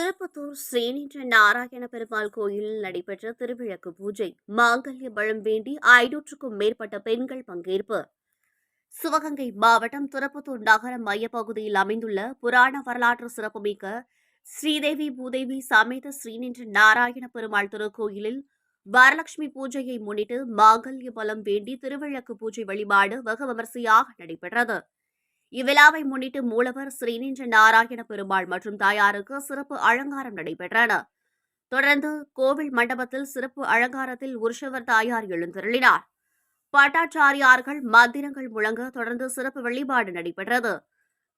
திருப்பத்தூர் ஸ்ரீநின்ற நாராயண பெருமாள் கோயிலில் நடைபெற்ற திருவிளக்கு பூஜை. மாங்கல்ய பழம் வேண்டி ஐநூற்றுக்கும் மேற்பட்ட பெண்கள் பங்கேற்பு. சிவகங்கை மாவட்டம் திருப்பத்தூர் நகர மையப்பகுதியில் அமைந்துள்ள புராண வரலாற்று சிறப்புமிக்க ஸ்ரீதேவி பூதேவி சமேத ஸ்ரீநின்ற நாராயண பெருமாள் திருக்கோயிலில் வரலட்சுமி பூஜையை முன்னிட்டு மாங்கல்ய பலம் வேண்டி திருவிளக்கு பூஜை வழிபாடு வெகு விமரிசையாக நடைபெற்றது. இவ்விழாவை முன்னிட்டு மூலவர் ஸ்ரீநின்ற நாராயண பெருமாள் மற்றும் தாயாருக்கு சிறப்பு அலங்காரம் நடைபெற்றன. தொடர்ந்து கோவில் மண்டபத்தில் சிறப்பு அலங்காரத்தில் உற்சவர் தாயார் எழுந்தருளினார். பட்டாச்சாரியார்கள் மந்திரங்கள் முழங்க தொடர்ந்து சிறப்பு வழிபாடு நடைபெற்றது.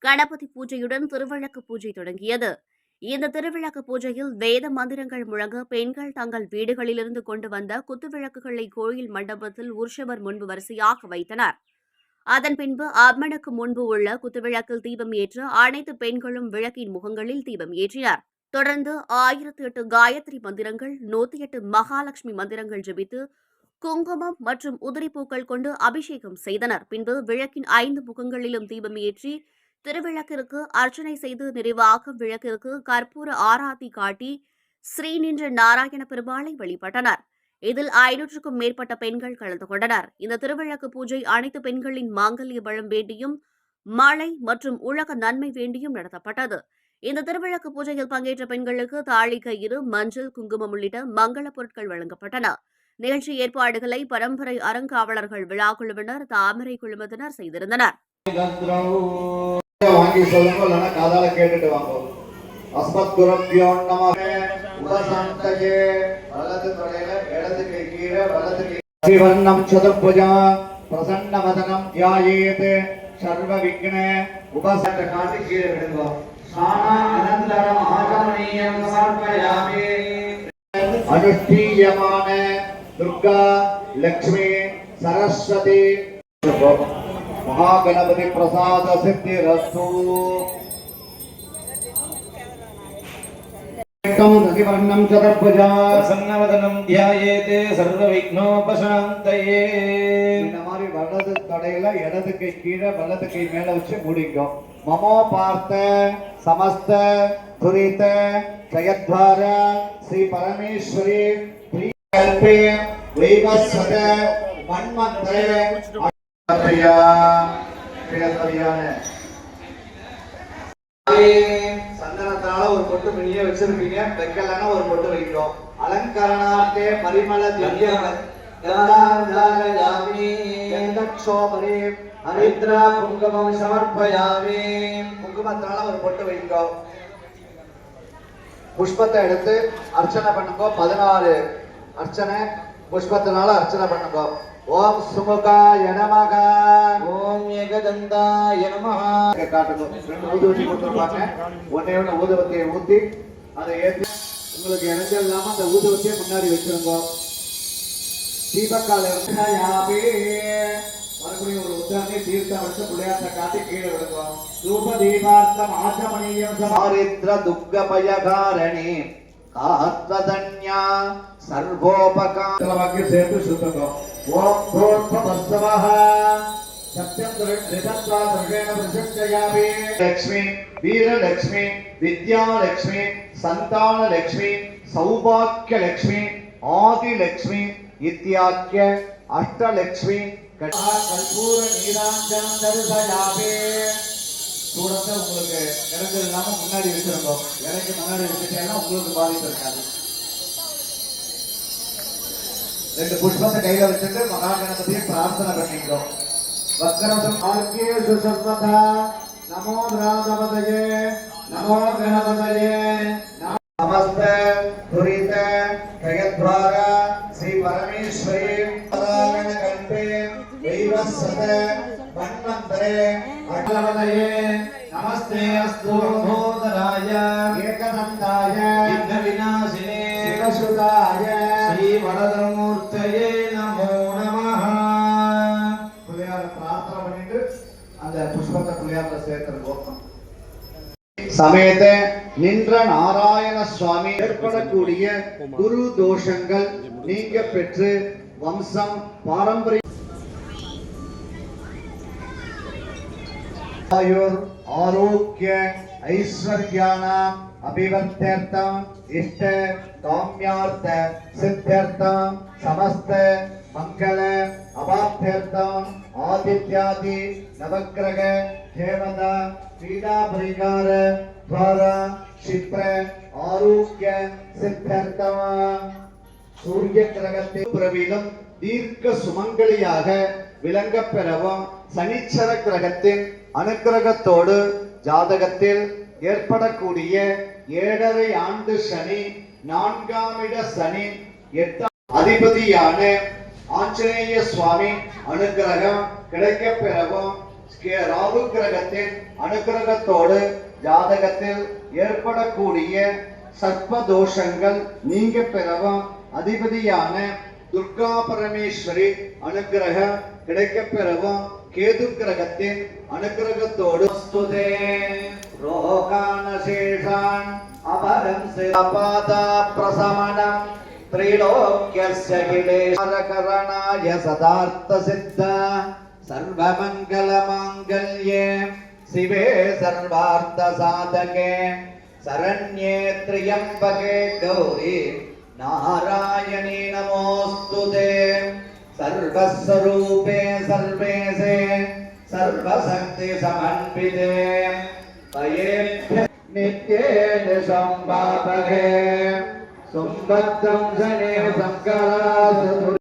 கணபதி பூஜையுடன் திருவிளக்கு பூஜை தொடங்கியது. இந்த திருவிளக்கு பூஜையில் வேத மந்திரங்கள் முழங்க பெண்கள் தங்கள் வீடுகளிலிருந்து கொண்டு வந்த குத்துவிளக்குகளை கோயில் மண்டபத்தில் உற்சவர் முன்பு வரிசையாக வைத்தனர். அதன் பின்பு அம்மனுக்கு முன்பு உள்ள குத்துவிளக்கில் தீபம் ஏற்ற அனைத்து பெண்களும் விளக்கின் முகங்களில் தீபம் ஏற்றினர். தொடர்ந்து ஆயிரத்தி எட்டு காயத்ரி மந்திரங்கள் நூத்தி எட்டு மகாலட்சுமி மந்திரங்கள் ஜபித்து குங்குமம் மற்றும் உதிரிப்பூக்கள் கொண்டு அபிஷேகம் செய்தனர். பின்பு விளக்கின் ஐந்து முகங்களிலும் தீபம் ஏற்றி திருவிளக்கிற்கு அர்ச்சனை செய்து நிறைவாக விளக்கிற்கு கற்பூர ஆராத்தி காட்டி ஸ்ரீ நின்ற நாராயண பெருமாளை வழிபட்டனர். இதில் ஐநூற்றுக்கும் மேற்பட்ட பெண்கள் கலந்து கொண்டனர். இந்த திருவிழாக்கு பூஜை அனைத்து பெண்களின் மாங்கல்ய பலம் வேண்டியும் மழை மற்றும் உலக நன்மை வேண்டியும் நடத்தப்பட்டது. இந்த திருவிளக்கு பூஜையில் பங்கேற்ற பெண்களுக்கு தாலி கயிறு மஞ்சள் குங்குமம் உள்ளிட்ட மங்கள பொருட்கள் வழங்கப்பட்டன. நிகழ்ச்சி ஏற்பாடுகளை பரம்பரை அறங்காவலர்கள் விழா குழுவினர் தாமரை குழுமத்தினர் செய்திருந்தனர். அஸ்மத் வலது தொடையில இடது சிவன்னம் சதுர்புஜா பிரசன்ன வதனம் தியாயேத் சர்வ விக்ன உபசட்ட காட்டி கீழே விடுங்க ஸ்நான அனந்தரம் ஆகமனீயம் சமர்ப்பயாமி. அனுஷ்டீயமான துர்கா லக்ஷ்மி சரஸ்வதி. மகாகணபதி பிரசாத சித்தி சித்திரஸ்து. சதர்புஜா பிரசன்னவதனம் தியாயேதே சர்வவிக்னோபசாந்தயே. இந்த மாதிரி வலது தொடையில இடது கை கீழே வலது கை மேல வச்சு முடிங்க மமோ பார்த்த சமஸ்த துரித ஜயத்வார ஸ்ரீ பரமேஸ்வரி பிரியல்பே வைவஸ்வத மன்மந்திரே. பிரியா பிரியஸ்வரியான. சந்தனத்தால ஒரு பொட்டு வெளியே வச்சிருப்பீங்க. வைக்கலன்னா ஒரு பொட்டு வைக்கிறோம் அலங்கரணார்த்தே பரிமள திவ்ய கந்தக்ஷோபரி. ஹரித்ரா குங்குமம் சமர்ப்பயாமி. குங்குமத்தால ஒரு பொட்டு வைங்கோ புஷ்பத்தை எடுத்து அர்ச்சனை பண்ணுங்க. பதினாறு அர்ச்சனை. புஷ்பத்தினால அர்ச்சனை பண்ணுங்க. ஓம் சுமுகாய நமக. ஓம் ஏகதந்தாய கொடுத்துருப்பாங்க ஒன்னே ஒன்று ஊதுவத்தியை ஊத்தி அதை ஏற்றி உங்களுக்கு இணைஞ்சல் இல்லாம அந்த ஊதுவத்தியை முன்னாடி வச்சிருங்க. தீபக்கால யாபி மறுபடியும் ஒரு உத்தரத்தை தீர்த்தம் வச்சு புள்ளையாட்ட காட்டி கீழே விடுங்க. ரூப தீபார்த்தம் ஆச்சமணியம் சாரித்ர துக்க பயகாரணி காத்வதன்யா சர்வோபகாரமாக சேர்த்து சுத்தங்க. ஓம் பூர்வமஸ்தவः சத்யம் ரிதத்வா துர்கேண பிரசஞ்சயாமி லக்ஷ்மி வீரலக்ஷ்மி வித்யாலக்ஷ்மி சந்தானலக்ஷ்மி சௌபாக்கியலக்ஷ்மி ஆதிலக்ஷ்மி இத்தியாக்கிய அஷ்டலக்ஷ்மி கற்பூர நீராஞ்சனம் தரிசயாமி சூடத்தை உங்களுக்கு இறங்கு இல்லாம முன்னாடி வச்சிருந்தோம் இறங்கி முன்னாடி வச்சுட்டேன்னா உங்களுக்கு பாதிப்பு இருக்காது ரெண்டு புஷ்பத்தை கையில வச்சுட்டு மகா கணபதியை பிரார்த்தனை பண்ணிக்கிறோம். வக்ரதம் ஆர்கேஷு சர்வதா நமோ ராதபதயே நமோ கணபதயே நமஸ்த துரித ஜயத்வார ஸ்ரீ பரமேஸ்வரி நாராயண கல்பே வைவஸ்வத மன்வந்தரே அகலவதயே நமஸ்தே அஸ்து மோதராய ஏகதந்தாய விநாசினே சிவசுதாய ஸ்ரீ புஷ்பத்தை சமேத நின்ற நாராயண சுவாமி ஏற்படக்கூடிய குரு தோஷங்கள் நீங்க பெற்று வம்சம் பாரம்பரிய ஆயுர் ஆரோக்கிய ஐஸ்வர்யான अभिवर्त्यर्थम इष्ट काम्यार्थ सिद्ध्यर्थम समस्त मंगल अवाप्यर्थम आदित्यादि नवग्रह देवता पीड़ा परिहार द्वारा क्षिप्र आरोग्य सिद्ध्यर्थम சூரிய கிரகத்தின் பிறவிலும் தீர்க்க சுமங்கலியாக விளங்கப் பெறவும் சனிச்சர கிரகத்தின் அனுக்கிரகத்தோடு ஜாதகத்தில் ஏற்படக்கூடிய ஏழரை ஆண்டு சனி நான்காமிட சனி எட்டாம் அதிபதியான ஆஞ்சநேய சுவாமி அனுக்கிரகம் கிடைக்க பெறவும் ராகு கிரகத்தின் அனுக்கிரகத்தோடு ஜாதகத்தில் ஏற்படக்கூடிய சர்ப்ப தோஷங்கள் நீங்க பெறவும் அதிபதியான துர்கா பரமேஸ்வரி அனுக்கிரகம் கிடைக்க பெறவும் கேது கிரகத்தின் அனுகிரகத்தோடு ரோகான சேஷான் அபரம் சிலபாதா பிரசமனம் త్రైలోక్యస్య విలేశరకరణాయ సదార్థసిద్ధ సర్వమంగళమాంగళ్యే శివే సర్వార్థ సాధకే శరణ్యే త్రియంబకే గౌరీ నారాయణీ నమోస్తుతే सर्वस्वरूपे सर्वेशे सर्वशक्तिसमन्विते तयेभ्य नित्येन सम्पापके सुम्बद्धं शने सङ्करासु